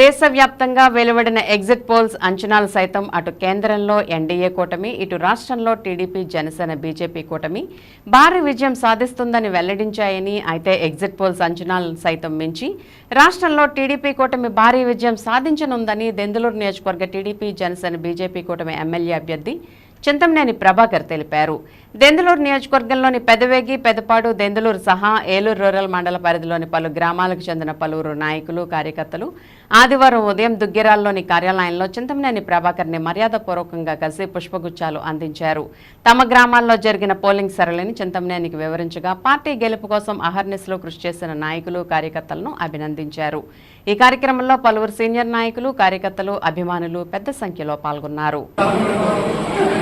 దేశవ్యాప్తంగా వెలువడిన exit polls అంచనాలు సైతం అటు కేంద్రంలో ఎన్డీఏ కూటమి ఇటు రాష్ట్రంలో టీడీపీ జనసేన బీజేపీ కూటమి. భారీ విజయం సాధిస్తుందని వెల్లడించాయని అయితే ఎగ్జిట్ పోల్స్ అంచనాలు సైతం మించి రాష్ట్రంలో టీడీపీ కూటమి భారీ విజయం సాధించనుందని దెందులూరు నియోజకవర్గ టీడీపీ జనసేన బీజేపీ కూటమి ఎమ్మెల్యే అభ్యర్థి చింతమనేని ప్రభాకర్ తెలిపారు. దెందులూరు నియోజకవర్గంలోని పెదవేగి పెదపాడు దెందులూరు సహా ఏలూరు రూరల్ మండల పరిధిలోని పలు గ్రామాలకు చెందిన పలువురు నాయకులు కార్యకర్తలు ఆదివారం ఉదయం దుగ్గిరాల్లోని కార్యాలయంలో చింతమనేని ప్రభాకర్ని మర్యాదపూర్వకంగా కలిసి పుష్పగుచ్చాలు అందించారు. తమ గ్రామాల్లో జరిగిన పోలింగ్ సరళిని చింతమనేనికి వివరించగా పార్టీ గెలుపు కోసం అహర్నిస్లో కృషి చేసిన నాయకులు కార్యకర్తలను అభినందించారు. ఈ కార్యక్రమంలో పలువురు సీనియర్ నాయకులు కార్యకర్తలు అభిమానులు పెద్ద సంఖ్యలో పాల్గొన్నారు.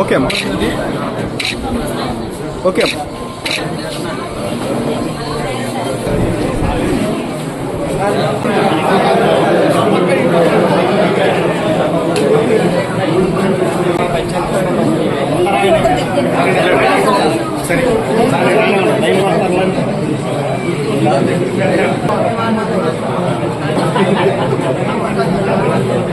ఓకే అమ్మా ఓకే అమ్మా Thank you.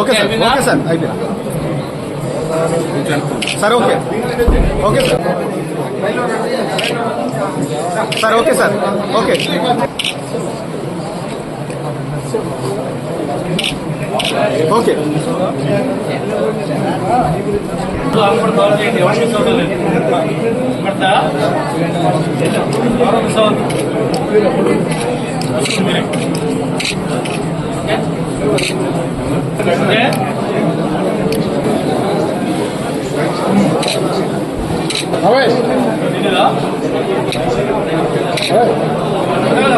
Okay sir okay sir అయిపోయింది sir okay. Okay sir. Sir okay sir okay. Okay. હવે હવે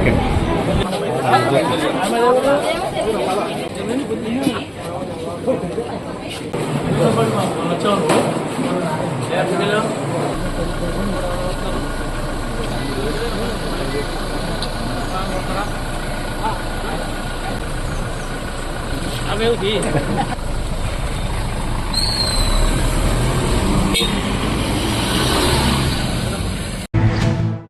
ఓకే Amel đi.